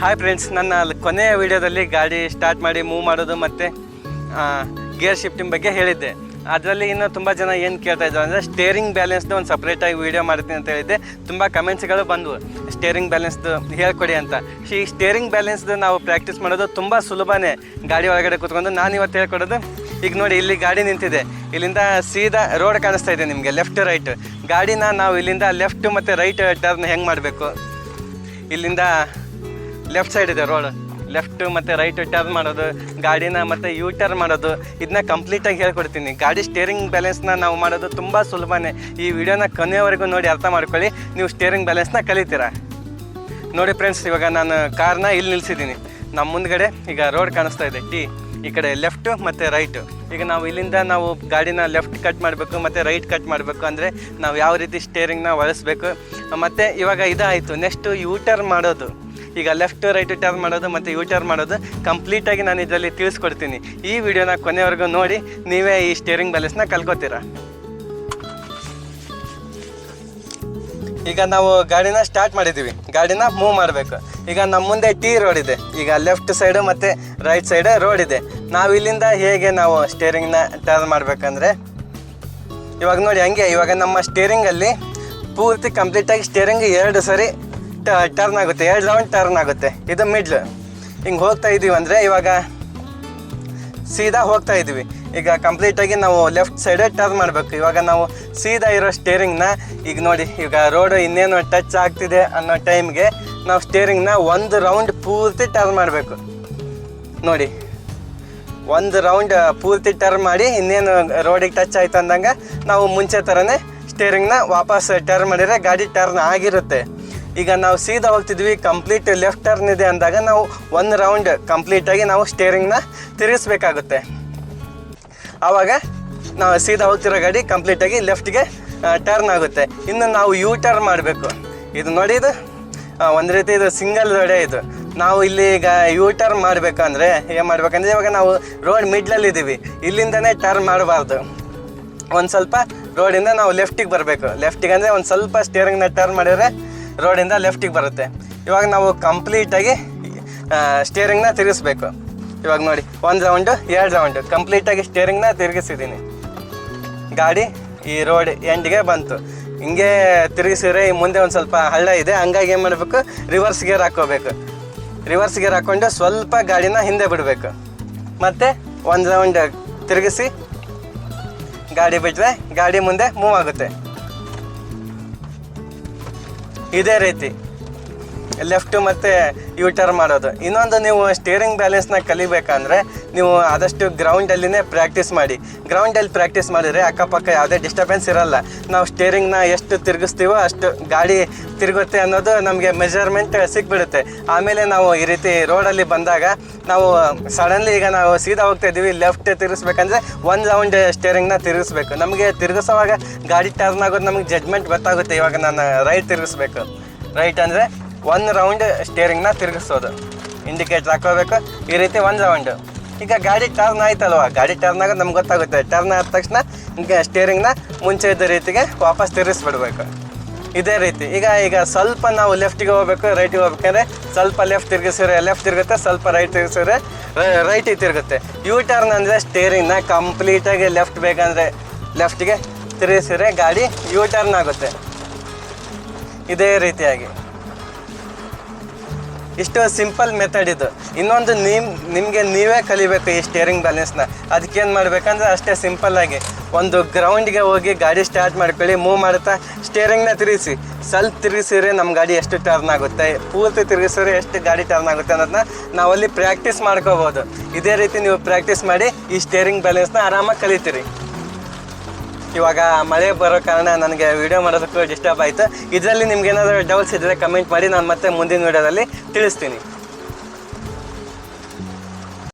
Hi friends ನನ್ನ ಕೊನೆಯ ವಿಡಿಯೋದಲ್ಲಿ ಗಾಡಿ ಸ್ಟಾರ್ಟ್ ಮಾಡಿ ಮೂವ್ ಮಾಡೋದು ಮತ್ತು ಗೇರ್ ಶಿಫ್ಟಿಂಗ್ ಬಗ್ಗೆ ಹೇಳಿದ್ದೆ. ಅದರಲ್ಲಿ ಇನ್ನೂ ತುಂಬ ಜನ ಏನು ಕೇಳ್ತಾ ಇದ್ದಾರೆ ಅಂದರೆ ಸ್ಟೇರಿಂಗ್ ಬ್ಯಾಲೆನ್ಸ್ದು ಒಂದು ಸಪ್ರೇಟಾಗಿ ವೀಡಿಯೋ ಮಾಡ್ತೀನಿ ಅಂತ ಹೇಳಿದ್ದೆ. ತುಂಬ ಕಮೆಂಟ್ಸ್ಗಳು ಬಂದವು. ಸ್ಟೇರಿಂಗ್ ಬ್ಯಾಲೆನ್ಸ್ದು ಹೇಳ್ಕೊಡಿ ಅಂತ. ಈ ಸ್ಟೇರಿಂಗ್ ಬ್ಯಾಲೆನ್ಸ್ದು ನಾವು ಪ್ರಾಕ್ಟೀಸ್ ಮಾಡೋದು ತುಂಬ ಸುಲಭನೇ. ಗಾಡಿ ಒಳಗಡೆ ಕೂತ್ಕೊಂಡು ನಾನು ಇವತ್ತು ಹೇಳ್ಕೊಡೋದು. ಈಗ ನೋಡಿ, ಇಲ್ಲಿ ಗಾಡಿ ನಿಂತಿದೆ. ಇಲ್ಲಿಂದ ಸೀದಾ ರೋಡ್ ಕಾಣಿಸ್ತಾ ಇದೆ ನಿಮಗೆ ಲೆಫ್ಟ್ ರೈಟ್ ಗಾಡಿನ ನಾವು ಇಲ್ಲಿಂದ ಲೆಫ್ಟ್ ಮತ್ತು ರೈಟ್ ಟರ್ನ್ ಹೆಂಗೆ ಮಾಡಬೇಕು? ಇಲ್ಲಿಂದ ಲೆಫ್ಟ್ ಸೈಡ್ ಇದೆ ರೋಡ್. ಲೆಫ್ಟ್ ಮತ್ತು ರೈಟ್ ಟರ್ನ್ ಮಾಡೋದು, ಗಾಡಿನ ಮತ್ತು ಯು ಟರ್ನ್ ಮಾಡೋದು ಇದನ್ನ ಕಂಪ್ಲೀಟಾಗಿ ಹೇಳ್ಕೊಡ್ತೀನಿ. ಗಾಡಿ ಸ್ಟೇರಿಂಗ್ ಬ್ಯಾಲೆನ್ಸ್ನ ನಾವು ಮಾಡೋದು ತುಂಬ ಸುಲಭನೇ. ಈ ವಿಡಿಯೋನ ಕೊನೆಯವರೆಗೂ ನೋಡಿ ಅರ್ಥ ಮಾಡ್ಕೊಳ್ಳಿ. ನೀವು ಸ್ಟೇರಿಂಗ್ ಬ್ಯಾಲೆನ್ಸ್ನ ಕಲಿತೀರಾ? ನೋಡಿ ಫ್ರೆಂಡ್ಸ್ ಇವಾಗ ನಾನು ಕಾರ್ನ ಇಲ್ಲಿ ನಿಲ್ಸಿದ್ದೀನಿ. ನಮ್ಮ ಮುಂದ್ಗಡೆ ಈಗ ರೋಡ್ ಕಾಣಿಸ್ತಾ ಇದೆ. ಟಿ ಈ ಕಡೆ ಲೆಫ್ಟು ಮತ್ತು ರೈಟು ಈಗ ನಾವು ಇಲ್ಲಿಂದ ನಾವು ಗಾಡಿನ ಲೆಫ್ಟ್ ಕಟ್ ಮಾಡಬೇಕು, ಮತ್ತು ರೈಟ್ ಕಟ್ ಮಾಡಬೇಕು ಅಂದರೆ ನಾವು ಯಾವ ರೀತಿ ಸ್ಟೇರಿಂಗ್ನ ಬಳಸಬೇಕು ಮತ್ತು ಇವಾಗ ಇದಾಯಿತು ನೆಕ್ಸ್ಟು ಯೂ ಟರ್ನ್ ಮಾಡೋದು. ಈಗ ಲೆಫ್ಟ್ ರೈಟ್ ಟರ್ನ್ ಮಾಡೋದು, ಮತ್ತು ಯೂ ಟರ್ನ್ ಮಾಡೋದು ಕಂಪ್ಲೀಟಾಗಿ ನಾನು ಇದರಲ್ಲಿ ತಿಳಿಸ್ಕೊಡ್ತೀನಿ. ಈ ವಿಡಿಯೋನ ಕೊನೆವರೆಗೂ ನೋಡಿ, ನೀವೇ ಈ ಸ್ಟೇರಿಂಗ್ ಬ್ಯಾಲೆನ್ಸ್ನ ಕಲ್ಕೋತೀರಾ. ಈಗ ನಾವು ಗಾಡಿನ ಸ್ಟಾರ್ಟ್ ಮಾಡಿದ್ದೀವಿ. ಗಾಡಿನ ಮೂವ್ ಮಾಡಬೇಕು. ಈಗ ನಮ್ಮ ಮುಂದೆ ಟಿ ರೋಡ್ ಇದೆ. ಈಗ ಲೆಫ್ಟ್ ಸೈಡು ಮತ್ತು ರೈಟ್ ಸೈಡ್ ರೋಡ್ ಇದೆ. ನಾವು ಇಲ್ಲಿಂದ ಹೇಗೆ ನಾವು ಸ್ಟೇರಿಂಗ್ನ ಟರ್ನ್ ಮಾಡಬೇಕಂದ್ರೆ, ಇವಾಗ ನೋಡಿ ಹಂಗೆ, ಇವಾಗ ನಮ್ಮ ಸ್ಟೇರಿಂಗಲ್ಲಿ ಪೂರ್ತಿ ಕಂಪ್ಲೀಟಾಗಿ ಸ್ಟೇರಿಂಗ್ ಎರಡು ಸರಿ ಟರ್ನ್ ಆಗುತ್ತೆ. ಎರಡು ರೌಂಡ್ ಟರ್ನ್ ಆಗುತ್ತೆ. ಇದು ಮಿಡ್ಲ್ ಹಿಂಗೆ ಹೋಗ್ತಾ ಇದ್ದೀವಿ ಅಂದರೆ ಇವಾಗ ಸೀದಾ ಹೋಗ್ತಾ ಇದ್ದೀವಿ ಈಗ ಕಂಪ್ಲೀಟಾಗಿ ನಾವು ಲೆಫ್ಟ್ ಸೈಡ್ ಟರ್ನ್ ಮಾಡಬೇಕು. ಇವಾಗ ನಾವು ಸೀದಾ ಇರೋ ಸ್ಟೇರಿಂಗ್ನ ಈಗ ನೋಡಿ, ಈಗ ರೋಡ್ ಇನ್ನೇನು ಟಚ್ ಆಗ್ತಿದೆ ಅನ್ನೋ ಟೈಮ್ಗೆ ನಾವು ಸ್ಟೇರಿಂಗ್ನ ಒಂದು ರೌಂಡ್ ಪೂರ್ತಿ ಟರ್ನ್ ಮಾಡಬೇಕು. ನೋಡಿ, ಒಂದು ರೌಂಡ್ ಪೂರ್ತಿ ಟರ್ನ್ ಮಾಡಿ ಇನ್ನೇನು ರೋಡಿಗೆ ಟಚ್ ಆಯ್ತು ಅಂದಂಗೆ ನಾವು ಮುಂಚೆ ಥರನೇ ಸ್ಟೇರಿಂಗ್ನ ವಾಪಸ್ ಟರ್ನ್ ಮಾಡಿದರೆ ಗಾಡಿ ಟರ್ನ್ ಆಗಿರುತ್ತೆ. ಈಗ ನಾವು ಸೀದಾ ಹೋಗ್ತಿದ್ವಿ ಕಂಪ್ಲೀಟ್ ಲೆಫ್ಟ್ ಟರ್ನ್ ಇದೆ ಅಂದಾಗ ನಾವು ಒಂದು ರೌಂಡ್ ಕಂಪ್ಲೀಟಾಗಿ ನಾವು ಸ್ಟೇರಿಂಗ್ನ ತಿರುಗಿಸ್ಬೇಕಾಗುತ್ತೆ. ಆವಾಗ ನಾವು ಸೀದಾ ಹೋಗ್ತಿರೋ ಗಾಡಿ ಕಂಪ್ಲೀಟಾಗಿ ಲೆಫ್ಟ್ಗೆ ಟರ್ನ್ ಆಗುತ್ತೆ. ಇನ್ನು ನಾವು ಯೂ ಟರ್ನ್ ಮಾಡಬೇಕು. ಇದು ನೋಡಿ ಇದು. ಒಂದು ರೀತಿ ಇದು ಸಿಂಗಲ್ ರೋಡೇ ಇದು. ನಾವು ಇಲ್ಲಿ ಈಗ ಯೂ ಟರ್ನ್ ಮಾಡಬೇಕಂದ್ರೆ ಏನು ಮಾಡ್ಬೇಕಂದ್ರೆ ಇವಾಗ ನಾವು ರೋಡ್ ಮಿಡ್ಲಲ್ಲಿ ಇದ್ದೀವಿ ಇಲ್ಲಿಂದನೇ ಟರ್ನ್ ಮಾಡಬಾರ್ದು. ಒಂದು ಸ್ವಲ್ಪ ರೋಡಿಂದ ನಾವು ಲೆಫ್ಟಿಗೆ ಬರಬೇಕು. ಲೆಫ್ಟಿಗೆ ಅಂದರೆ ಒಂದು ಸ್ವಲ್ಪ ಸ್ಟೇರಿಂಗ್ನ ಟರ್ನ್ ಮಾಡಿದರೆ ರೋಡಿಂದ ಲೆಫ್ಟಿಗೆ ಬರುತ್ತೆ. ಇವಾಗ ನಾವು ಕಂಪ್ಲೀಟಾಗಿ ಸ್ಟೇರಿಂಗ್ನ ತಿರುಗಿಸ್ಬೇಕು. ಇವಾಗ ನೋಡಿ, ಒಂದು ರೌಂಡು ಎರಡು ರೌಂಡು ಕಂಪ್ಲೀಟಾಗಿ ಸ್ಟೇರಿಂಗ್ನ ತಿರುಗಿಸಿದ್ದೀನಿ ಗಾಡಿ ಈ ರೋಡ್ ಎಂಡ್ಗೆ ಬಂತು. ಹಿಂಗೆ ತಿರುಗಿಸಿದ್ರೆ ಮುಂದೆ ಒಂದು ಸ್ವಲ್ಪ ಹಳ್ಳ ಇದೆ. ಹಂಗಾಗಿ ಏನು ಮಾಡಬೇಕು? ರಿವರ್ಸ್ ಗೇರ್ ಹಾಕ್ಕೋಬೇಕು. ರಿವರ್ಸ್ ಗೇರ್ ಹಾಕ್ಕೊಂಡು ಸ್ವಲ್ಪ ಗಾಡಿನ ಹಿಂದೆ ಬಿಡಬೇಕು. ಮತ್ತು ಒಂದು ರೌಂಡ್ ತಿರುಗಿಸಿ ಗಾಡಿ ಬಿಟ್ಟರೆ ಗಾಡಿ ಮುಂದೆ ಮೂವ್ ಆಗುತ್ತೆ. ಇದೇ ರೀತಿ. ಲೆಫ್ಟ್ ಮತ್ತು ಯೂ ಟರ್ನ್ ಮಾಡೋದು. ಇನ್ನೊಂದು ನೀವು ಸ್ಟೇರಿಂಗ್ ಬ್ಯಾಲೆನ್ಸ್ನ ಕಲಿಬೇಕಂದ್ರೆ ನೀವು ಆದಷ್ಟು ಗ್ರೌಂಡಲ್ಲಿನೇ ಪ್ರಾಕ್ಟೀಸ್ ಮಾಡಿ. ಗ್ರೌಂಡಲ್ಲಿ ಪ್ರಾಕ್ಟೀಸ್ ಮಾಡಿದರೆ ಅಕ್ಕಪಕ್ಕ ಯಾವುದೇ ಡಿಸ್ಟರ್ಬೆನ್ಸ್ ಇರಲ್ಲ. ನಾವು ಸ್ಟೇರಿಂಗ್ನ ಎಷ್ಟು ತಿರುಗಿಸ್ತೀವೋ ಅಷ್ಟು ಗಾಡಿ ತಿರುಗುತ್ತೆ ಅನ್ನೋದು ನಮಗೆ ಮೆಜರ್ಮೆಂಟ್ ಸಿಕ್ಬಿಡುತ್ತೆ ಆಮೇಲೆ ನಾವು ಈ ರೀತಿ ರೋಡಲ್ಲಿ ಬಂದಾಗ ನಾವು ಸಡನ್ಲಿ ಈಗ ನಾವು ಸೀದಾ ಹೋಗ್ತಾ ಇದ್ದೀವಿ ಲೆಫ್ಟ್ ತಿರುಗಿಸ್ಬೇಕಂದ್ರೆ ಒಂದು ರೌಂಡ್ ಸ್ಟೇರಿಂಗ್ನ ತಿರುಗಿಸ್ಬೇಕು. ನಮಗೆ ತಿರುಗಿಸೋವಾಗ ಗಾಡಿ ಟರ್ನ್ ಆಗೋದು ನಮಗೆ ಜಡ್ಜ್ಮೆಂಟ್ ಗೊತ್ತಾಗುತ್ತೆ. ಇವಾಗ ನಾನು ರೈಟ್ ತಿರುಗಿಸ್ಬೇಕು. ರೈಟ್ ಅಂದರೆ ಒಂದು ರೌಂಡ್ ಸ್ಟೇರಿಂಗ್ನ ತಿರುಗಿಸೋದು. ಇಂಡಿಕೇಟ್ರ್ ಹಾಕೋಬೇಕು ಈ ರೀತಿ ಒಂದು ರೌಂಡ್ ಈಗ ಗಾಡಿ ಟರ್ನ್ ಆಯ್ತಲ್ವ? ಗಾಡಿ ಟರ್ನ್ ಆಗೋದು ನಮ್ಗೆ ಗೊತ್ತಾಗುತ್ತೆ. ಟರ್ನ್ ಆದ ತಕ್ಷಣ ಸ್ಟೇರಿಂಗ್ನ ಮುಂಚೆ ಇದ್ದ ರೀತಿಗೆ ವಾಪಸ್ ತಿರುಗಿಸ್ಬಿಡ್ಬೇಕು. ಇದೇ ರೀತಿ. ಈಗ ಈಗ ಸ್ವಲ್ಪ ನಾವು ಲೆಫ್ಟಿಗೆ ಹೋಗ್ಬೇಕು ರೈಟಿಗೆ ಹೋಗ್ಬೇಕಂದ್ರೆ ಸ್ವಲ್ಪ ಲೆಫ್ಟ್ ತಿರುಗಿಸಿದ್ರೆ ಲೆಫ್ಟ್ ತಿರುಗುತ್ತೆ, ಸ್ವಲ್ಪ ರೈಟ್ ತಿರುಗಿಸಿದ್ರೆ ರೈಟಿಗೆ ತಿರುಗುತ್ತೆ. ಯು ಟರ್ನ್ ಅಂದರೆ ಸ್ಟೇರಿಂಗ್ನ ಕಂಪ್ಲೀಟಾಗಿ ಲೆಫ್ಟ್ ಬೇಕಂದರೆ ಲೆಫ್ಟಿಗೆ ತಿರುಗಿಸಿದ್ರೆ ಗಾಡಿ ಯು ಟರ್ನ್ ಆಗುತ್ತೆ. ಇದೇ ರೀತಿಯಾಗಿ. ಇಷ್ಟು ಸಿಂಪಲ್ ಮೆಥಡ್ ಇದು. ಇನ್ನೊಂದು ನಿಮ್, ನಿಮಗೆ ನೀವೇ ಕಲಿಬೇಕು ಈ ಸ್ಟೇರಿಂಗ್ ಬ್ಯಾಲೆನ್ಸ್ನ ಅದಕ್ಕೇನು ಮಾಡಬೇಕಂದ್ರೆ ಅಷ್ಟೇ ಸಿಂಪಲ್ಲಾಗಿ ಒಂದು ಗ್ರೌಂಡ್ಗೆ ಹೋಗಿ ಗಾಡಿ ಸ್ಟಾರ್ಟ್ ಮಾಡ್ಕೊಳ್ಳಿ ಮೂವ್ ಮಾಡುತ್ತಾ ಸ್ಟೇರಿಂಗ್ನ ತಿರುಗಿಸಿ. ಸ್ವಲ್ಪ ತಿರುಗಿಸಿದ್ರೆ ನಮ್ಮ ಗಾಡಿ ಎಷ್ಟು ಟರ್ನ್ ಆಗುತ್ತೆ, ಪೂರ್ತಿ ತಿರುಗಿಸಿದ್ರೆ ಎಷ್ಟು ಗಾಡಿ ಟರ್ನ್ ಆಗುತ್ತೆ ಅನ್ನೋದನ್ನ ನಾವಲ್ಲಿ ಪ್ರಾಕ್ಟೀಸ್ ಮಾಡ್ಕೋಬೋದು. ಇದೇ ರೀತಿ ನೀವು ಪ್ರಾಕ್ಟೀಸ್ ಮಾಡಿ ಈ ಸ್ಟೇರಿಂಗ್ ಬ್ಯಾಲೆನ್ಸ್ನ ಆರಾಮಾಗಿ ಕಲಿತೀರಿ. ಇವಾಗ ಮಳೆ ಬರೋ ಕಾರಣ ನನಗೆ ವಿಡಿಯೋ ಮಾಡೋದಕ್ಕೂ ಡಿಸ್ಟರ್ಬ್ ಆಯಿತು. ಇದರಲ್ಲಿ ನಿಮ್ಗೆ ಏನಾದರೂ ಡೌಟ್ಸ್ ಇದ್ದರೆ ಕಮೆಂಟ್ ಮಾಡಿ, ನಾನು ಮತ್ತೆ ಮುಂದಿನ ವಿಡಿಯೋದಲ್ಲಿ ತಿಳಿಸ್ತೀನಿ.